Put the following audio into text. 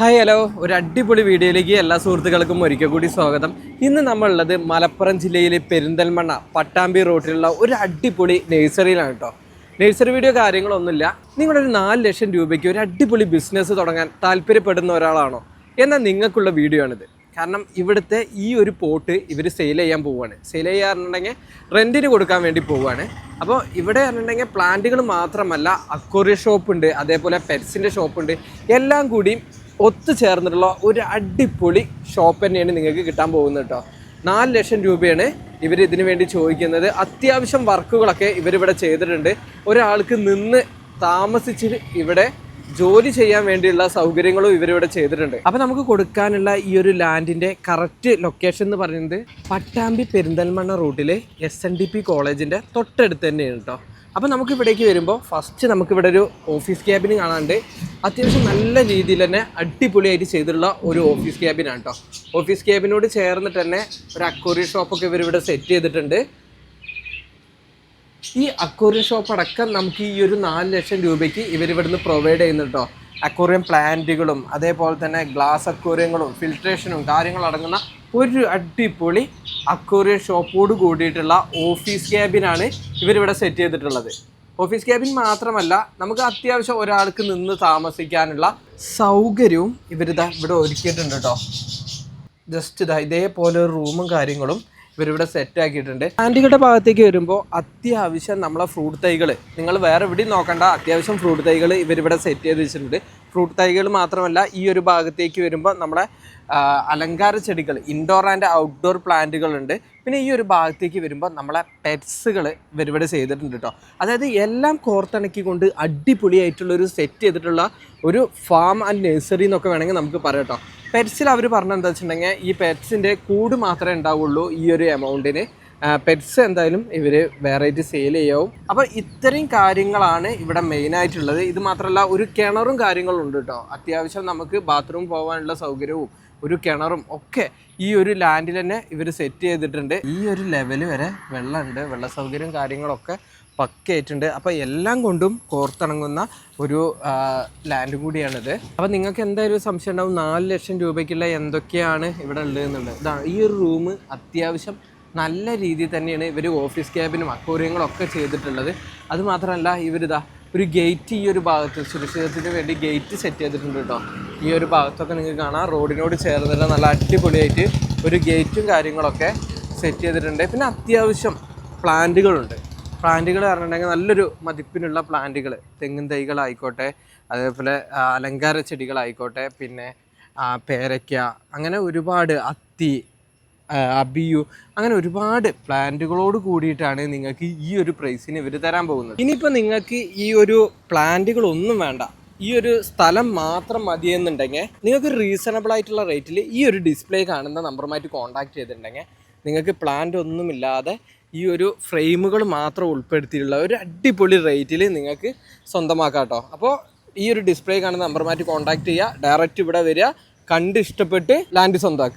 Hi hello. ഒരു അടിപൊളി വീഡിയോയിലേക്ക് എല്ലാ സുഹൃത്തുക്കൾക്കും ഒരിക്കൽ കൂടി സ്വാഗതം. ഇന്ന് നമ്മളുള്ളത് മലപ്പുറം ജില്ലയിലെ പെരിന്തൽമണ്ണ പട്ടാമ്പി റോട്ടിലുള്ള ഒരു അടിപൊളി നഴ്സറിയിലാണ് കേട്ടോ. നഴ്സറി വീഡിയോ കാര്യങ്ങളൊന്നുമില്ല. നിങ്ങളൊരു നാല് ലക്ഷം രൂപയ്ക്ക് ഒരു അടിപൊളി ബിസിനസ് തുടങ്ങാൻ താല്പര്യപ്പെടുന്ന ഒരാളാണോ? എന്നാൽ നിങ്ങൾക്കുള്ള വീഡിയോ ആണിത്. കാരണം ഇവിടുത്തെ ഈ ഒരു പോട്ട് ഇവർ സെയിൽ ചെയ്യാൻ പോവുകയാണ്. സെയിൽ ചെയ്യാറുണ്ടെങ്കിൽ റെന്റിന് കൊടുക്കാൻ വേണ്ടി പോവുകയാണ്. അപ്പോൾ ഇവിടെ പറഞ്ഞിട്ടുണ്ടെങ്കിൽ പ്ലാന്റുകൾ മാത്രമല്ല അക്വറിയ ഷോപ്പുണ്ട് അതേപോലെ പെറ്റ്സിന്റെ ഷോപ്പുണ്ട് എല്ലാം കൂടി ഒത്തുചേർന്നിട്ടുള്ള ഒരു അടിപൊളി ഷോപ്പ് തന്നെയാണ് നിങ്ങൾക്ക് കിട്ടാൻ പോകുന്നത് കേട്ടോ. നാല് ലക്ഷം രൂപയാണ് ഇവർ ഇതിനു വേണ്ടി ചോദിക്കുന്നത്. അത്യാവശ്യം വർക്കുകളൊക്കെ ഇവരിവിടെ ചെയ്തിട്ടുണ്ട്. ഒരാൾക്ക് നിന്ന് താമസിച്ച് ഇവിടെ ജോലി ചെയ്യാൻ വേണ്ടിയുള്ള സൗകര്യങ്ങളും ഇവരിവിടെ ചെയ്തിട്ടുണ്ട്. അപ്പം നമുക്ക് കൊടുക്കാനുള്ള ഈ ഒരു ലാൻഡിന്റെ കറക്റ്റ് ലൊക്കേഷൻ എന്ന് പറയുന്നത് Pattambi Perinthalmanna route S N D P കോളേജിന്റെ തൊട്ടടുത്ത് തന്നെയാണ് കേട്ടോ. അപ്പം നമുക്ക് ഇവിടേക്ക് വരുമ്പോൾ ഫസ്റ്റ് നമുക്കിവിടെ ഒരു ഓഫീസ് ക്യാബിന് കാണാണ്ട് അത്യാവശ്യം നല്ല രീതിയിൽ തന്നെ അടിപൊളിയായിട്ട് ചെയ്തിട്ടുള്ള ഒരു ഓഫീസ് ക്യാബിനാണ് കേട്ടോ. ഓഫീസ് ക്യാബിനോട് ചേർന്നിട്ട് തന്നെ ഒരു അക്വറി ഷോപ്പൊക്കെ ഇവരിവിടെ സെറ്റ് ചെയ്തിട്ടുണ്ട്. ഈ അക്വറിയം ഷോപ്പ് അടക്കം നമുക്ക് ഈ ഒരു നാല് ലക്ഷം രൂപയ്ക്ക് ഇവർ ഇവിടുന്ന് പ്രൊവൈഡ് ചെയ്യുന്നുണ്ട് കേട്ടോ. അക്വറിയം പ്ലാന്റുകളും അതേപോലെ തന്നെ ഗ്ലാസ് അക്വറിയങ്ങളും ഫിൽട്രേഷനും കാര്യങ്ങളും അടങ്ങുന്ന ഒരു അടിപൊളി അക്വറിയം ഷോപ്പോട് കൂടിയിട്ടുള്ള ഓഫീസ് ക്യാബിനാണ് ഇവരിവിടെ സെറ്റ് ചെയ്തിട്ടുള്ളത്. ഓഫീസ് ക്യാബിൻ മാത്രമല്ല നമുക്ക് അത്യാവശ്യം ഒരാൾക്ക് നിന്ന് താമസിക്കാനുള്ള സൗകര്യവും ഇവരിതാ ഇവിടെ ഒരുക്കിയിട്ടുണ്ട് കേട്ടോ ജസ്റ്റ് ഇതാ ഇതേപോലെ ഒരു റൂമും കാര്യങ്ങളും ഇവരിവിടെ സെറ്റ് ആക്കിയിട്ടുണ്ട്. ആന്റികളുടെ ഭാഗത്തേക്ക് വരുമ്പോൾ അത്യാവശ്യം നമ്മളെ ഫ്രൂട്ട് തൈകൾ നിങ്ങൾ വേറെ എവിടെയും നോക്കണ്ട അത്യാവശ്യം ഫ്രൂട്ട് തൈകൾ ഇവരിവിടെ സെറ്റ് ചെയ്ത് വെച്ചിട്ടുണ്ട്. ഫ്രൂട്ട് തൈകൾ മാത്രമല്ല ഈ ഒരു ഭാഗത്തേക്ക് വരുമ്പോൾ നമ്മുടെ അലങ്കാര ചെടികൾ ഇൻഡോർ ആൻഡ് ഔട്ട്ഡോർ പ്ലാന്റുകളുണ്ട് പിന്നെ ഈ ഒരു ഭാഗത്തേക്ക് വരുമ്പോൾ നമ്മളെ പെറ്റ്സുകൾ ഇവരിവിടെ ചെയ്തിട്ടുണ്ട് കേട്ടോ അതായത് എല്ലാം കോർത്തിണക്കിക്കൊണ്ട് അടിപൊളിയായിട്ടുള്ളൊരു സെറ്റ് ചെയ്തിട്ടുള്ള ഒരു ഫാം ആൻഡ് നഴ്സറി എന്നൊക്കെ വേണമെങ്കിൽ നമുക്ക് പറയാം കേട്ടോ പെറ്റ്സിൽ അവർ പറഞ്ഞ എന്താ വെച്ചിട്ടുണ്ടെങ്കിൽ ഈ പെറ്റ്സിന്റെ കൂട് മാത്രമേ ഉണ്ടാവുള്ളൂ ഈ ഒരു എമൗണ്ടിന് പെറ്റ്സ് എന്തായാലും ഇവർ വെറൈറ്റി സെയിൽ ചെയ്യാവും. അപ്പോൾ ഇത്രയും കാര്യങ്ങളാണ് ഇവിടെ മെയിനായിട്ടുള്ളത് ഇത് മാത്രമല്ല ഒരു കിണറും കാര്യങ്ങളും ഉണ്ട് കേട്ടോ അത്യാവശ്യം നമുക്ക് ബാത്റൂം പോകാനുള്ള സൗകര്യവും ഒരു കിണറും ഒക്കെ ഈ ഒരു ലാൻഡിൽ തന്നെ ഇവർ സെറ്റ് ചെയ്തിട്ടുണ്ട്. ഈ ഒരു ലെവൽ വരെ വെള്ളമുണ്ട് വെള്ള സൗകര്യം കാര്യങ്ങളൊക്കെ പക്കയായിട്ടുണ്ട് അപ്പോൾ എല്ലാം കൊണ്ടും കോർത്തിണങ്ങുന്ന ഒരു ലാൻഡും കൂടിയാണിത്. അപ്പോൾ നിങ്ങൾക്ക് എന്തായാലും സംശയം ഉണ്ടാവും. നാല് ലക്ഷം രൂപയ്ക്കുള്ള എന്തൊക്കെയാണ് ഇവിടെ ഉള്ളത് എന്നുള്ളത് ഇതാണ് ഈ ഒരു റൂം അത്യാവശ്യം നല്ല രീതിയിൽ തന്നെയാണ് ഇവർ ഓഫീസ് ക്യാബിനും ഒക്കെ ചെയ്തിട്ടുള്ളത്. അതുമാത്രമല്ല ഇവരിതാ ഒരു ഗേറ്റ് ഈ ഒരു ഭാഗത്ത് സുരക്ഷിതത്തിന് വേണ്ടി ഗേറ്റ് സെറ്റ് ചെയ്തിട്ടുണ്ട് കേട്ടോ ഈ ഒരു ഭാഗത്തൊക്കെ നിങ്ങൾക്ക് കാണാം. റോഡിനോട് ചേർന്നിട്ട് നല്ല അടിപൊളിയായിട്ട് ഒരു ഗേറ്റും കാര്യങ്ങളൊക്കെ സെറ്റ് ചെയ്തിട്ടുണ്ട്. പിന്നെ അത്യാവശ്യം പ്ലാന്റുകളുണ്ട് പ്ലാന്റുകൾ പറഞ്ഞിട്ടുണ്ടെങ്കിൽ നല്ലൊരു മതിപ്പിനുള്ള പ്ലാന്റുകൾ തെങ്ങിൻ തൈകളായിക്കോട്ടെ അതേപോലെ അലങ്കാര ചെടികളായിക്കോട്ടെ പിന്നെ പേരയ്ക്ക അങ്ങനെ ഒരുപാട് അത്തി അബിയു അങ്ങനെ ഒരുപാട് പ്ലാന്റുകളോട് കൂടിയിട്ടാണ് നിങ്ങൾക്ക് ഈ ഒരു പ്രൈസിന് ഇവർ തരാൻ പോകുന്നത്. ഇനിയിപ്പോൾ നിങ്ങൾക്ക് ഈ ഒരു പ്ലാന്റുകളൊന്നും വേണ്ട. ഈ ഒരു സ്ഥലം മാത്രം മതിയെന്നുണ്ടെങ്കിൽ നിങ്ങൾക്ക് റീസണബിൾ ആയിട്ടുള്ള റേറ്റിൽ ഈ ഒരു ഡിസ്പ്ലേ കാണുന്ന നമ്പറുമായിട്ട് കോൺടാക്ട് ചെയ്തിട്ടുണ്ടെങ്കിൽ നിങ്ങൾക്ക് പ്ലാന്റ് ഒന്നുമില്ലാതെ ഈ ഒരു ഫ്രെയിമുകൾ മാത്രം ഉൾപ്പെടുത്തിയിട്ടുള്ള ഒരു അടിപൊളി റേറ്റിൽ നിങ്ങൾക്ക് സ്വന്തമാക്കാം കേട്ടോ. അപ്പോൾ ഈ ഒരു ഡിസ്പ്ലേ കാണുന്ന നമ്പറുമായിട്ട് കോൺടാക്ട് ചെയ്യുക. ഡയറക്റ്റ് ഇവിടെ വരിക. കണ്ട് ഇഷ്ടപ്പെട്ട് ലാൻഡ് സ്വന്തമാക്കുക.